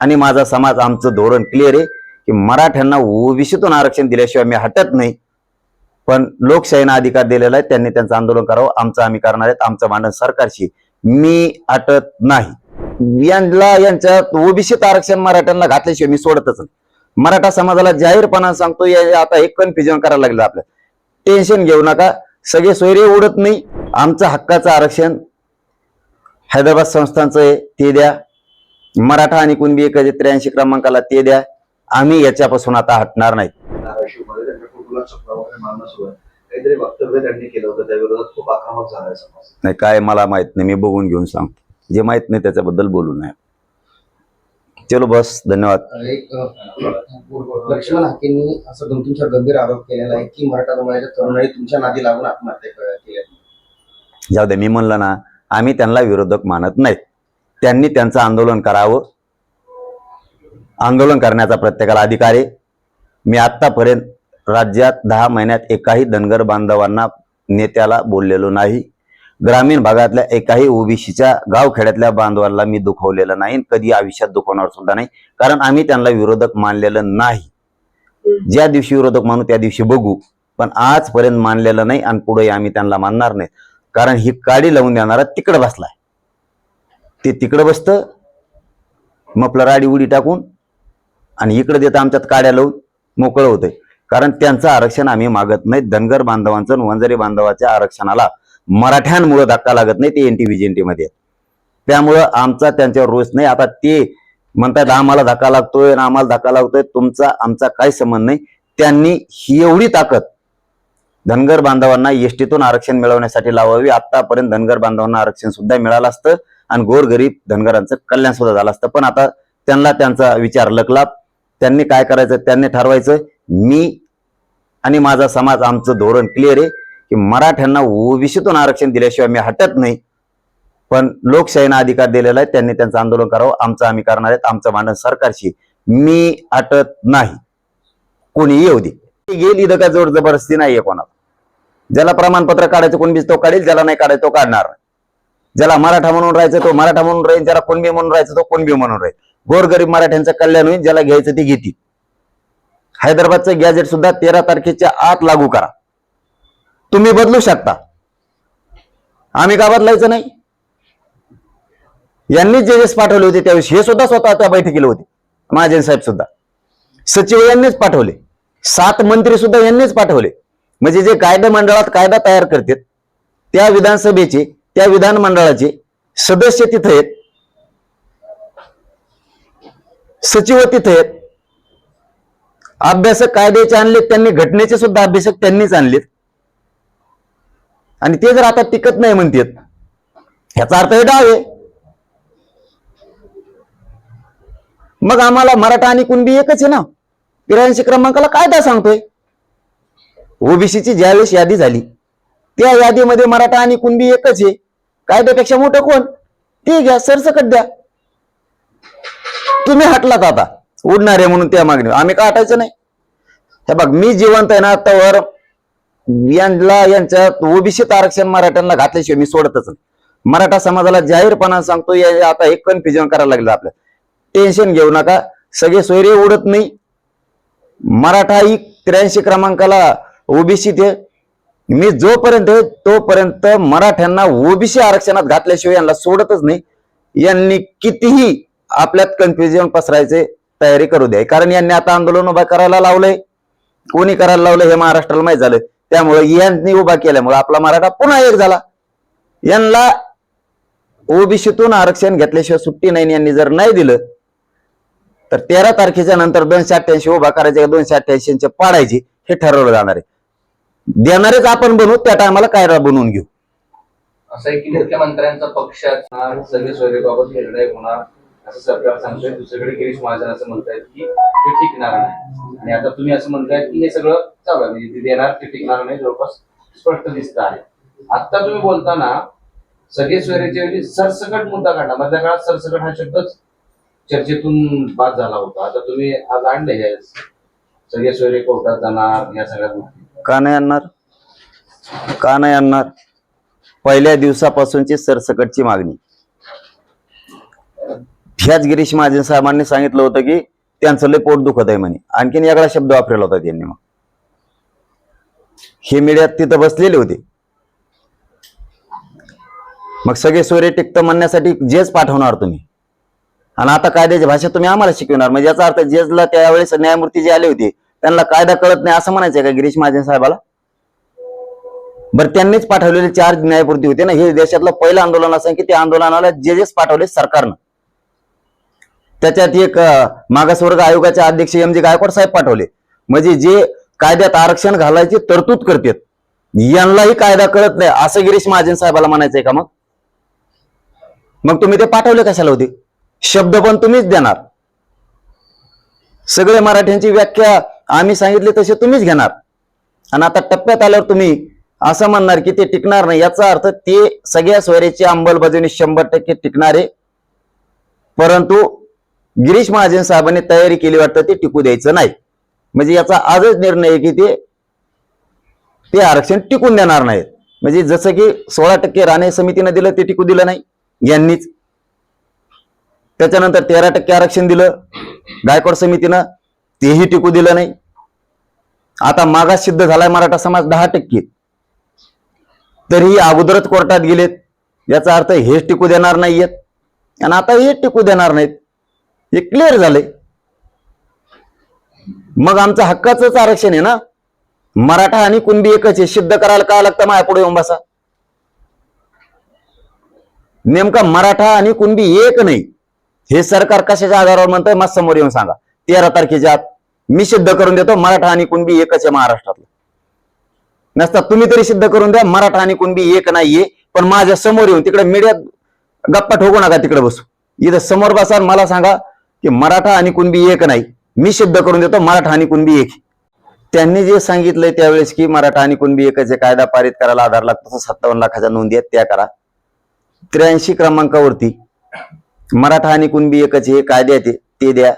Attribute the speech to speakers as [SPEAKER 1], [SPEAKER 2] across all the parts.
[SPEAKER 1] आणि माझा समाज आमचं धोरण क्लिअर आहे की मराठ्यांना ओबीसीतून आरक्षण दिल्याशिवाय मी हटत नाही. पण लोकशाहीनं अधिकार दिलेला आहे त्यांनी त्यांचं आंदोलन करावं. आमचं आम्ही करणार आहेत आमचं मांडण सरकारशी मी हटत नाही. यांना यांच्या ओबीसीत आरक्षण मराठ्यांना घातल्याशिवाय मी सोडतच नाही. मराठा समाजाला जाहीरपणा सांगतो या आता एक कन्फ्युजन करायला लागलं आपलं. टेन्शन घेऊ नका. सगळे सोयरे उडत नाही. आमचं हक्काचं आरक्षण हैदराबाद संस्थांचं आहे ते द्या. मराठा आणि कुणबी एकाचे त्र्याऐंशी क्रमांकाला ते द्या. आम्ही याच्यापासून आता हटणार नाही. नाही काय मला माहीत नाही मी बघून घेऊन सांगतो. जे माहीत नाही त्याच्याबद्दल बोलू नये. चलो बस धन्यवाद.
[SPEAKER 2] लक्ष्मण हाकेंनी असं दोन गंभीर आरोप केलेला आहे की मराठा समाजाच्या तरुणाई तुमच्या नादी लागून आत्महत्या केल्या.
[SPEAKER 1] जाऊ दे मी म्हणलं ना आम्ही त्यांना विरोधक मानत नाहीत. त्यांनी त्यांचं आंदोलन करावं. आंदोलन करण्याचा प्रत्येकाला अधिकार आहे. मी आत्तापर्यंत राज्यात दहा महिन्यात एकाही धनगर बांधवांना नेत्याला बोललेलो नाही. ग्रामीण भागातल्या एकाही ओबीसीच्या गावखेड्यातल्या बांधवांना मी दुखवलेलं नाही कधी आयुष्यात दुखवणार सुद्धा नाही. कारण आम्ही त्यांना विरोधक मानलेलं नाही. ज्या दिवशी विरोधक मानू त्या दिवशी बघू. पण आजपर्यंत मानलेलं नाही आणि पुढे आम्ही त्यांना मानणार नाही कारण ही काडी लावून देणारा तिकडं बसलाय. ते तिकडं बसतं. मपलं राडी उडी टाकून आणि इकडं देतं आमच्यात काड्या लावून मोकळं होतंय. कारण त्यांचं आरक्षण आम्ही मागत नाही. धनगर बांधवांचं आणि वंजारी बांधवाच्या आरक्षणाला मराठ्यांमुळे धक्का लागत नाही ते एन टी व्हीजेंटी मध्ये. त्यामुळं आमचा त्यांच्यावर रोष नाही. आता ते म्हणतात आम्हाला धक्का लागतोय आणि आम्हाला धक्का लागतोय. तुमचा आमचा काय संबंध नाही. त्यांनी ही एवढी ताकद धनगर बांधवांना एसटीतून आरक्षण मिळवण्यासाठी लावावी. आतापर्यंत धनगर बांधवांना आरक्षण सुद्धा मिळालं असतं. आणि गोरगरीब धनगरांचं कल्याण सुद्धा झालं असतं. पण आता त्यांना त्यांचा विचार लकला त्यांनी काय करायचं? त्यांनी ठरवायचं मी आणि माझा समाज आमचं धोरण क्लिअर आहे की मराठ्यांना ओबीसीतून आरक्षण दिल्याशिवाय मी हटत नाही. पण लोकशाहीनं अधिकार दिलेला आहे त्यांनी त्यांचं आंदोलन करावं. आमचं आम्ही करणार आहेत आमचं भांडण सरकारशी. मी हटत नाही. कोणी येऊ दे. गेली इथं काय जोर जबरदस्ती नाहीये कोणाला. ज्याला प्रमाणपत्र काढायचं कोण बीज तो काढेल ज्याला नाही काढायचं तो काढणार. नाही. ज्याला मराठा म्हणून राहायचं तो मराठा म्हणून राहील ज्याला कुणबी म्हणून राहायचं तो कुणबी म्हणून राहील. गोरगरीब मराठ्यांचं कल्याण होईल ज्याला घ्यायचं ते घेतील. हैदराबादचं गॅजेट सुद्धा तेरा तारखेच्या आत लागू करा. तुम्ही बदलू शकता. आम्ही का बदलायचं नाही. यांनी जे वेळेस पाठवले होते त्यावेळेस हे सुद्धा स्वतः त्या बैठकीला होते. महाजन साहेब सुद्धा. सचिव यांनीच पाठवले. सात मंत्री सुद्धा यांनीच पाठवले. म्हणजे जे कायदा मंडळात कायदा तयार करतात त्या विधानसभेचे त्या विधानमंडळाचे सदस्य तिथे आहेत. सचिव तिथे आहेत. अभ्यासक कायद्याचे आणलेत त्यांनी घटनेचे सुद्धा अभ्यासक त्यांनीच आणलेत. आणि ते जर आता टिकत नाही म्हणतात ह्याचा अर्थ हे डाव आहे. मग आम्हाला मराठा आणि कुणबी एकच आहे ना? त्र्याऐंशी क्रमांकाला कायदा सांगतोय. ओबीसीची ज्यावेळेस यादी झाली त्या यादीमध्ये मराठा आणि कुणबी एकच आहे. कायद्यापेक्षा मोठं कोण? ते घ्या सरसकट द्या. तुम्ही हटलात आता. उडणारे म्हणून त्या मागणी आम्ही का हटायचं नाही? हे बघ मी जिवंत आहे ना आतावर यांना यांच्यात ओबीसीत आरक्षण मराठ्यांना घातल्याशिवाय मी सोडतच मराठा समाजाला जाहीरपणा सांगतो या आता एक कन्फ्युजन करायला लागलं आपलं. टेन्शन घेऊ नका. सगळे सोयरे उडत नाही. मराठा ही त्र्याऐंशी क्रमांकाला ओबीसी ते मी जोपर्यंत तोपर्यंत मराठ्यांना ओबीसी आरक्षणात घातल्याशिवाय यांना सोडतच नाही यांनी कितीही आपल्यात कन्फ्युजन पसरायचे तयारी करू द्या कारण यांनी आता आंदोलन उभा करायला लावलंय. कोणी करायला लावलं हे महाराष्ट्राला माहीत झालं. त्यामुळे यांनी उभा केल्यामुळे आपला मराठा पुन्हा एक झाला. यांना ओबीसीतून आरक्षण घेतल्याशिवाय सुट्टी नाही यांनी जर नाही दिलं तर तेरा तारखेच्या नंतर दोनशे अठ्ठ्याऐंशी उभा करायचे दोनशे अठ्ठ्याऐंशी पाडायची हे ठरवलं जाणार आहे. देणारेच आपण बनवू त्या टायमाला कायदा बनवून घेऊ.
[SPEAKER 3] असं आहे की मुख्यमंत्र्यांचा पक्षात सगळे सोयरेबाबत निर्णय होणार असं सरकार सांगतोय. दुसरीकडे गिरीश महाजन असं म्हणतायत की ते टिकणार नाही. आणि आता तुम्ही असं म्हणताय की हे सगळं चालू आहे. म्हणजे ते देणार ते टिकणार नाही जवळपास स्पष्ट दिसत आहे. आता तुम्ही बोलताना सगळे सोयरेचे वेळी सरसकट मुद्दा काढला. मधल्या काळात सरसकट हा शब्दच चर्चेतून बाद झाला होता. आता तुम्ही आज आणले सगळे सोयरे कोर्टात जाणार या सगळ्या गोष्टी.
[SPEAKER 1] का नाही आणणार? का नाही आणणार? पहिल्या दिवसापासूनची सरसकटची मागणी. ह्याच गिरीश महाजन साहेबांनी सांगितलं होतं की त्यांचं लय पोट दुखत आहे म्हणे. आणखीन एकडा शब्द वापरला होता त्यांनी मग. हे मीडियात तिथं बसलेले होते. मग सगळे सोयरे टिकतं म्हणण्यासाठी जेज पाठवणार तुम्ही. आणि आता कायद्याची भाषा तुम्ही आम्हाला शिकवणार. म्हणजे याचा अर्थ जेजला त्यावेळेस न्यायमूर्ती जे आले होते त्यांना कायदा कळत नाही असं म्हणायचंय का गिरीश महाजन साहेबाला? बरं त्यांनीच पाठवलेले चार न्यायपूर्ती होते ना हे देशातलं पहिलं आंदोलन असं की त्या आंदोलनाला जजेस पाठवले सरकारनं. त्याच्यात एक मागासवर्ग आयोगाचे अध्यक्ष एम जे गायकवाड साहेब पाठवले. म्हणजे जे कायद्यात आरक्षण घालायची तरतूद करतात. यांनाही कायदा कळत नाही असं गिरीश महाजन साहेबाला म्हणायचंय का मग? मग तुम्ही ते पाठवले कशाला होते? शब्द पण तुम्हीच देणार. सगळे मराठ्यांची व्याख्या आम्ही सांगितले तसे तुम्हीच घेणार. आणि आता टप्प्यात आल्यावर तुम्ही असं म्हणणार की ते टिकणार नाही. याचा अर्थ ते सगळ्या सोयऱ्याची अंमलबजावणी शंभर टक्के टिकणारे. परंतु गिरीश महाजन साहेबांनी तयारी केली वाटतं ते टिकू द्यायचं नाही. म्हणजे याचा आजच निर्णय आहे की ते ते आरक्षण टिकून देणार नाहीत. म्हणजे जसं की सोळा टक्के राणे समितीनं दिलं ते टिकू दिलं नाही. यांनीच. त्याच्यानंतर तेरा टक्के आरक्षण दिलं. गायकवाड समितीनं तेही टिकू दिलं नाही. आता मागास सिद्ध झालाय मराठा समाज दहा टक्के. तरीही अगोदरच कोर्टात गेलेत. याचा अर्थ हेच टिकू देणार नाहीयेत. आणि आता हे टिकू देणार नाहीत. हे क्लिअर झालंय. मग आमचं हक्काचंच आरक्षण आहे ना? मराठा आणि कुणबी एकच आहे. सिद्ध करायला का लागतं माया पुढे येऊन बसा? नेमका मराठा आणि कुणबी एक नाही. हे सरकार कशाच्या आधारावर म्हणतंय? मग समोर येऊन सांगा. तेरा तारखेच्या आत मी सिद्ध करून देतो मराठा आणि कुणबी एकच आहे महाराष्ट्रातलं. नसता तुम्ही तरी सिद्ध करून द्या मराठा आणि कुणबी एक नाहीये पण माझ्यासमोर येऊन तिकडे मीडियात गप्पा ठोकू नका तिकडे बसू. इथं समोर बसा मला सांगा की मराठा आणि कुणबी एक नाही. मी सिद्ध करून देतो मराठा आणि कुणबी एक. त्यांनी जे सांगितलंय त्यावेळेस की मराठा आणि कुणबी एकच कायदा पारित करायला आधार लागतो सत्तावन्न लाखाच्या नोंदी आहेत त्या करा. त्र्याऐंशी क्रमांकावरती मराठा आणि कुणबी एकच हे कायदे आहेत ते द्या.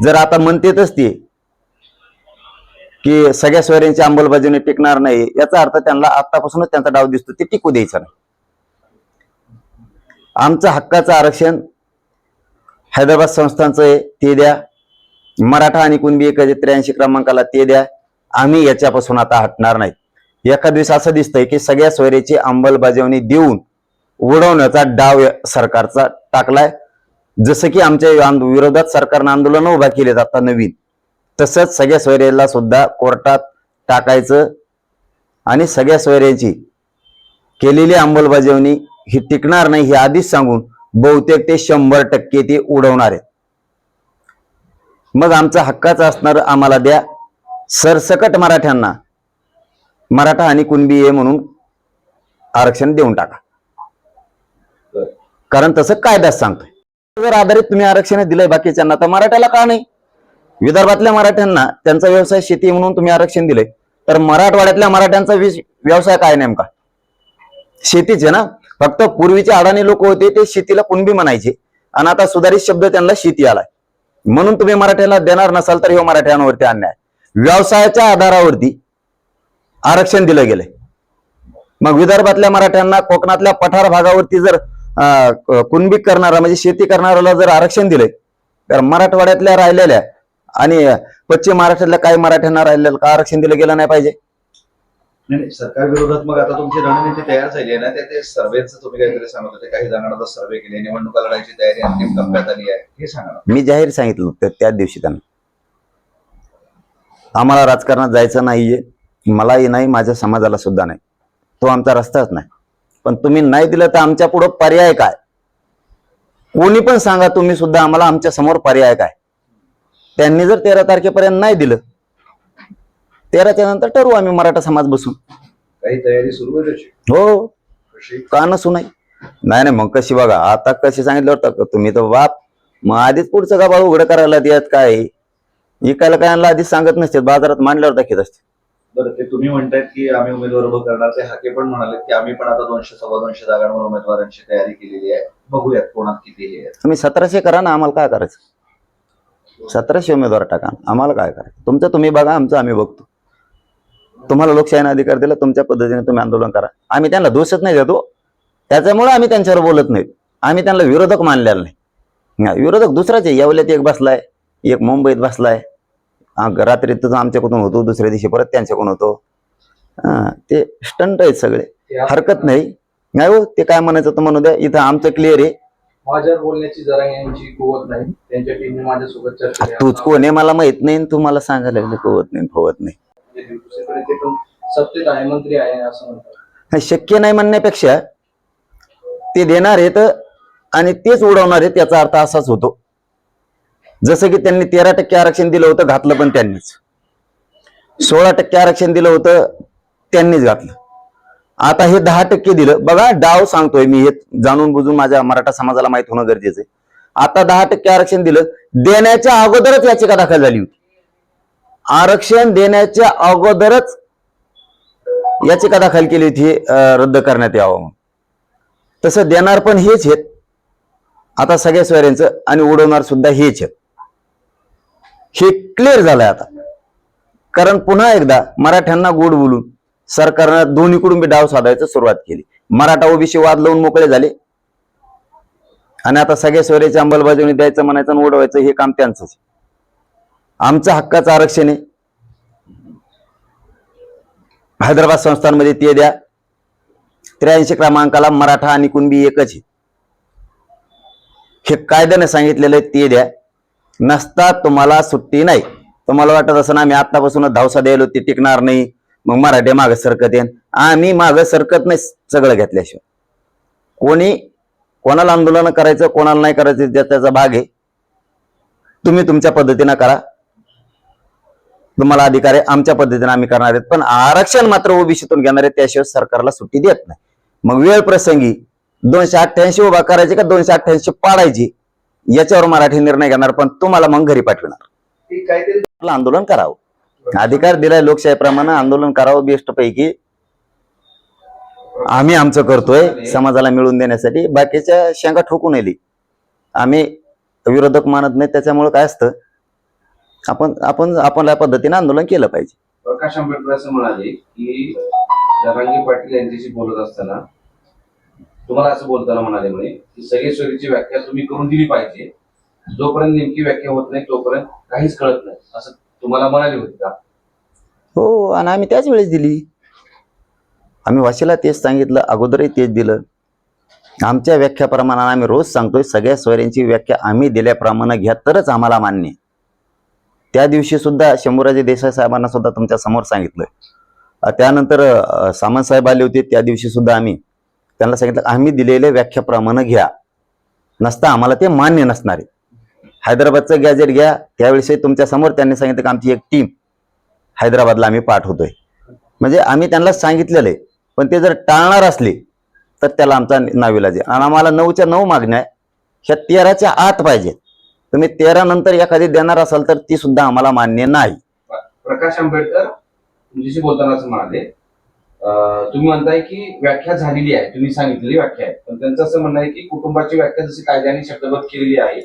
[SPEAKER 1] जर आता म्हणतेतच ते की सगळ्या सोयऱ्यांची अंमलबजावणी टिकणार नाही याचा अर्थ त्यांना आतापासूनच त्यांचा डाव दिसतो ते टिकू द्यायचा नाही. आमचं हक्काचं आरक्षण हैदराबाद संस्थांचं आहे ते द्या. मराठा आणि कुणबी एकच त्र्याऐंशी क्रमांकाला ते द्या. आम्ही याच्यापासून आता हटणार नाही. एका दिवस असं दिसतंय की सगळ्या सोयऱ्याची अंमलबजावणी देऊन उडवण्याचा डाव सरकारचा टाकलाय. जसं की आमच्या विरोधात सरकारनं आंदोलन उभा केले आता नवीन. तसंच सगळ्या सोयऱ्याला सुद्धा कोर्टात टाकायचं आणि सगळ्या सोयऱ्याची केलेली अंमलबजावणी ही टिकणार नाही हे आधीच सांगून बहुतेक ते शंभर टक्के ते उडवणार आहेत. मग आमचा हक्काचा असणार आम्हाला द्या. सरसकट मराठ्यांना मराठा आणि कुणबी म्हणून आरक्षण देऊन टाका. कारण तसं कायद्यात सांगतोय. जर आधारित तुम्ही आरक्षण दिलंय बाकीच्यांना तर मराठ्याला का नाही? विदर्भातल्या मराठ्यांना त्यांचा व्यवसाय शेती म्हणून तुम्ही आरक्षण दिलंय. तर मराठवाड्यातल्या मराठ्यांचा व्यवसाय काय नेमका? शेतीचे ना? फक्त पूर्वीचे अडाणी लोक होते ते शेतीला कुणबी म्हणायचे. आणि आता सुधारित शब्द त्यांना शेती आलाय. म्हणून तुम्ही मराठ्याला देणार नसाल तर हे मराठ्यांवरती अन्याय. व्यवसायाच्या आधारावरती आरक्षण दिलं गेलंय. मग विदर्भातल्या मराठ्यांना कोकणातल्या पठार भागावरती जर कुणबी करणारा म्हणजे शेती करणाऱ्याला जर आरक्षण दिलंय तर मराठवाड्यातल्या राहिलेल्या आणि पश्चिम महाराष्ट्रातल्या काही मराठ्यांना राहिलेल्या का आरक्षण दिलं गेलं नाही पाहिजे?
[SPEAKER 4] नाही सरकार विरोधात मग आता तुमची रणनीती तयार झाली आहे ना ते सर्वेचं तुम्ही काहीतरी सांगत होते काही जणांना सर्वे केले निवडणुका लढायची तयारी अंतिम टप्प्यात आली आहे हे सांगा.
[SPEAKER 1] मी जाहीर सांगितलं होतं त्याच दिवशी त्यांना. आम्हाला राजकारणात जायचं नाहीये मलाही नाही माझ्या समाजाला सुद्धा नाही. तो आमचा रस्ताच नाही. पण तुम्ही नाही दिलं तर आमच्या पुढं पर्याय काय? कोणी पण सांगा तुम्ही सुद्धा आम्हाला आमच्यासमोर पर्याय काय? त्यांनी जर तेरा तारखेपर्यंत नाही दिलं तेराच्या नंतर ठरवू आम्ही मराठा समाज बसून.
[SPEAKER 4] काही तयारी सुरू
[SPEAKER 1] हो. का नसू नाही नाही नाही मग कशी बघा आता कशी सांगितलं होतं का तुम्ही तर बाप मग आधीच पुढचं का बाळू उघडं करायला देत काय? इकायला काय आणलं आधीच सांगत नसते बाजारात मांडल्यावर दाखवत असते.
[SPEAKER 4] बरं ते तुम्ही म्हणतायत की आम्ही उमेदवार उभं करणार ते हाके पण म्हणाले की आम्ही पण आता दोनशे सव्वा दोनशे जागांवर उमेदवारांची तयारी केलेली आहे. बघूयात कोणात किती हे आहे
[SPEAKER 1] तुम्ही सतराशे करा ना आम्हाला काय करायचं? सतराशे उमेदवार टाका. आम्हाला काय करायचं? तुमचं तुम्ही बघा आमचं आम्ही बघतो. तुम्हाला लोकशाहीने अधिकार दिला तुमच्या पद्धतीने तुम्ही आंदोलन करा. आम्ही त्यांना दोषच नाही देतो. त्याच्यामुळे आम्ही त्यांच्यावर बोलत नाही आम्ही त्यांना विरोधक मानलेला नाही विरोधक दुसराच आहे. येवल्यात एक बसलाय एक मुंबईत बसलाय. रात्री तुझं आमच्याकडून होतो दुसऱ्या दिवशी परत त्यांच्याकडून होतो. ते स्टंट आहेत सगळे. हरकत नाही. नाही हो ते काय म्हणायचं तर म्हणू द्या इथं आमचं क्लिअर आहे.
[SPEAKER 3] माझ्यावर बोलण्याची जरा यांची कुवत नाही. त्यांच्या टीमने माझ्यासोबत चर्चा केली.
[SPEAKER 1] तूच कोण आहे मला माहीत नाही तू मला सांगायला लागले होत नाही होत नाही.
[SPEAKER 3] दुसरीकडे ते पण सत्तेत आहे मंत्री आहे असं म्हणतात.
[SPEAKER 1] शक्य नाही म्हणण्यापेक्षा ते देणार आहेत आणि तेच उडवणार आहेत याचा अर्थ असाच होतो. जसं की त्यांनी तेरा टक्के आरक्षण दिलं होतं घातलं पण त्यांनीच. सोळा टक्के आरक्षण दिलं होतं त्यांनीच घातलं. आता हे दहा टक्के दिलं. बघा डाव सांगतोय मी हे जाणून बुजून माझ्या मराठा समाजाला माहीत होणं गरजेचं आहे. आता दहा टक्के आरक्षण दिलं देण्याच्या अगोदरच याचिका दाखल झाली होती. आरक्षण देण्याच्या अगोदरच याचिका दाखल केली होती रद्द करण्यात यावं तसं देणार पण हेच आहेत. आता सगळ्या सोयऱ्यांचं आणि उडवणार सुद्धा हेच आहेत. हे क्लिअर झालंय आता. कारण पुन्हा एकदा मराठ्यांना गोड बोलून सरकारनं दोन्हीकडून बी डाव साधायचं सुरुवात केली. मराठा ओबीसी वाद लावून मोकळे झाले. आणि आता सगळ्या सोयऱ्याची अंमलबजावणी द्यायचं म्हणायचं आणि उडवायचं हे काम त्यांचंच आहे. आमचं हक्काचं आरक्षण आहे. हैदराबाद संस्थांमध्ये ते द्या. त्र्याऐंशी क्रमांकाला मराठा आणि कुणबी एकच आहे. हे कायद्याने सांगितलेलं आहे ते द्या. नसता तुम्हाला सुट्टी नाही. तुम्हाला वाटत असं ना आम्ही आतापासून धावसा द्यायला ते टिकणार नाही. मग मराठी मागं सरकत येईन. आम्ही मागं सरकत नाही सगळं घेतल्याशिवाय. कोणी कोणाला आंदोलन करायचं कोणाला नाही करायचं त्याचा भाग आहे. तुम्ही तुमच्या पद्धतीनं करा. तुम्हाला अधिकार आहे आमच्या पद्धतीने आम्ही करणार आहेत. पण आरक्षण मात्र ओबीसीतून घेणार आहे त्याशिवाय सरकारला सुट्टी देत नाही. मग वेळ प्रसंगी दोनशे अठ्ठ्याऐंशी उभा करायची का दोनशे अठ्ठ्याऐंशी पाडायची? याच्यावर मराठी निर्णय घेणार पण तुम्हाला मग घरी पाठवणार. आंदोलन करावं. अधिकार दिलाय लोकशाहीप्रमाणे आंदोलन करावं बेस्ट पैकी आम्ही आमचं करतोय समाजाला मिळवून देण्यासाठी. बाकीच्या शेंगा ठोकून येली आम्ही विरोधक मानत नाही त्याच्यामुळे काय असतं? आपण आपण आपण या पद्धतीने आंदोलन केलं पाहिजे.
[SPEAKER 3] प्रकाश आंबेडकर असं म्हणाले की जरांगी पाटील यांच्याशी बोलत असताना तुम्हाला असं बोलताना म्हणाले म्हणे की सगळेश्वरीची व्याख्या तुम्ही करून दिली पाहिजे. जोपर्यंत नेमकी व्याख्या होत नाही तोपर्यंत काहीच कळत नाही. असं तुम्हाला म्हणाले होते का?
[SPEAKER 1] हो आणि आम्ही त्याच वेळेस दिली. आम्ही वाशीला तेच सांगितलं अगोदरही तेच दिलं. आमच्या व्याख्याप्रमाणे आम्ही रोज सांगतोय सगळ्या सोयऱ्यांची व्याख्या आम्ही दिल्याप्रमाणे घ्या तरच आम्हाला मान्य त्या दिवशी सुद्धा शंभूराजे देसाई साहेबांना सुद्धा तुमच्यासमोर सांगितलं. त्यानंतर सामंत साहेब आले होते त्या दिवशी सुद्धा आम्ही त्यांना सांगितलं आम्ही दिलेल्या व्याख्याप्रमाणे घ्या. नसता आम्हाला ते मान्य नसणार. हैदराबादचं गॅजेट घ्या. त्यावेळेस तुमच्यासमोर त्यांनी सांगितलं की आमची एक टीम हैदराबादला आम्ही पाठवतोय. म्हणजे आम्ही त्यांना सांगितलेलं आहे पण ते जर टाळणार असले तर त्याला आमचा नाविलाज आहे. आणि आम्हाला नऊच्या नऊ मागण्या ह्या तेराच्या आत पाहिजेत तुम्ही तेरा नंतर एखादी देणार असाल तर ती सुद्धा आम्हाला मान्य नाही.
[SPEAKER 3] प्रकाश आंबेडकर बोलताना असं म्हणाले तुम्ही म्हणताय की व्याख्या झालेली आहे. तुम्ही सांगितलेली व्याख्या आहे. पण त्यांचं असं म्हणणं आहे की कुटुंबाची व्याख्या जशी कायद्याने शब्दबद्ध केलेली आहे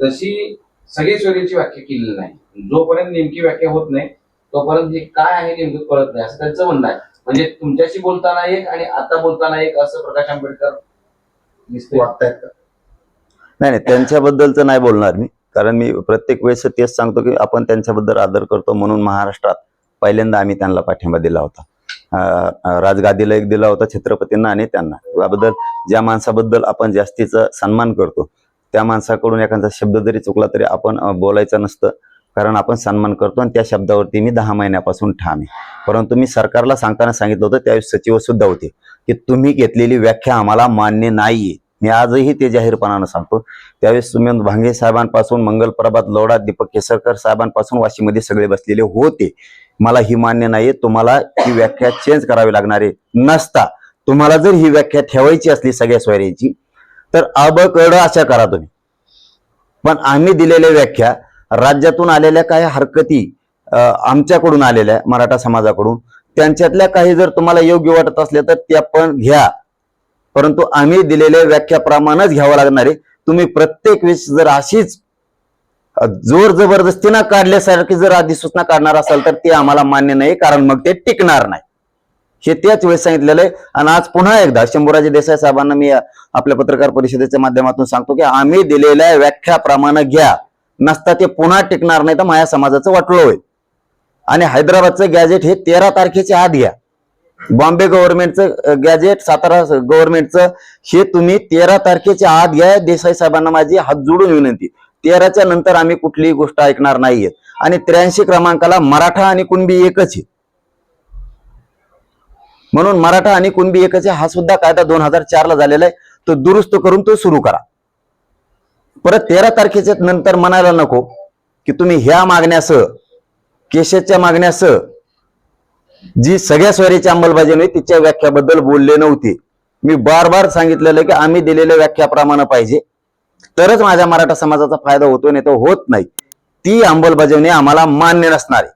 [SPEAKER 3] तशी सगळी सोयरीची व्याख्या केलेली नाही. जोपर्यंत नेमकी व्याख्या होत नाही तोपर्यंत हे काय आहे नेमकं कळत नाही. असं त्यांचं म्हणणं आहे. म्हणजे तुमच्याशी बोलताना एक आणि आता बोलताना एक असं प्रकाश आंबेडकर
[SPEAKER 2] वाटतायत का?
[SPEAKER 1] नाही नाही. त्यांच्याबद्दलचं नाही बोलणार मी. कारण मी प्रत्येक वेळेस तेच सांगतो की आपण त्यांच्याबद्दल आदर करतो म्हणून महाराष्ट्रात पहिल्यांदा आम्ही त्यांना पाठिंबा दिला होता. राजगादीला एक दिला होता छत्रपतींना आणि त्यांना. याबद्दल ज्या माणसाबद्दल आपण जास्तीचा सन्मान करतो त्या माणसाकडून एखादा शब्द जरी चुकला तरी आपण बोलायचं नसतं. कारण आपण सन्मान करतो आणि त्या शब्दावरती मी दहा महिन्यापासून ठाम आहे. परंतु मी सरकारला सांगताना सांगितलं होतं त्यावेळी सचिव सुद्धा होते की तुम्ही घेतलेली व्याख्या आम्हाला मान्य नाहीये. मी आजही ते जाहीरपणानं सांगतो. त्यावेळेस सुमंत भांगे साहेबांपासून मंगल प्रभात लोडा दीपक केसरकर साहेबांपासून वाशीमध्ये सगळे बसलेले होते. मला ही मान्य नाही तुम्हाला ही व्याख्या चेंज करावी लागणार आहे नसता. तुम्हाला जर ही व्याख्या ठेवायची असली सगळ्या सोयऱ्यांची तर अब कड अशा करा तुम्ही. पण आम्ही दिलेल्या व्याख्या राज्यातून आलेल्या काही हरकती अं, आमच्याकडून आलेल्या मराठा समाजाकडून त्यांच्यातल्या काही जर तुम्हाला योग्य वाटत असल्या तर त्या पण घ्या. परंतु आम्ही दिलेल्या व्याख्याप्रमाणेच घ्यावं लागणार आहे. तुम्ही प्रत्येक वेळेस जर अशीच जोर जबरदस्तीनं काढल्यासारखी जर अधिसूचना काढणार असाल तर ते आम्हाला मान्य नाही कारण मग ते टिकणार नाही. हे त्याच वेळेस सांगितलेलं आहे. आणि आज पुन्हा एकदा शंभूराजे देसाई साहेबांना मी आपल्या पत्रकार परिषदेच्या माध्यमातून सांगतो की आम्ही दिलेल्या व्याख्याप्रमाणे घ्या. नसता ते पुन्हा टिकणार नाही तर माझ्या समाजाचं वाटलं होईल. आणि हैदराबादचं गॅजेट हे तेरा तारखेच्या आत घ्या. बॉम्बे गव्हर्नमेंटचं गॅजेट सातारा गव्हर्नमेंटचं हे तुम्ही तेरा तारखेच्या आत घ्या. देसाई साहेबांना माझी हात जोडून विनंती. तेराच्या नंतर आम्ही कुठलीही गोष्ट ऐकणार नाहीये आणि त्र्याऐंशी क्रमांकाला मराठा आणि कुणबी एकच आहे म्हणून मराठा आणि कुणबी एकच आहे हा सुद्धा कायदा दोन हजार चार ला झालेला आहे. तो दुरुस्त करून तो सुरू करा. परत तेरा तारखेच्या नंतर म्हणायला नको की तुम्ही ह्या मागण्यासह केशच्या मागण्यासह जी सगळ्या स्वारीची अंमलबजावणी तिच्या व्याख्याबद्दल बोलले नव्हते. मी बार बार सांगितलेलं की आम्ही दिलेल्या व्याख्याप्रमाणे पाहिजे. तरच माझ्या मराठा समाजाचा फायदा होतो नाही तो होत नाही. ती अंमलबजावणी आम्हाला मान्य नसणार. आहे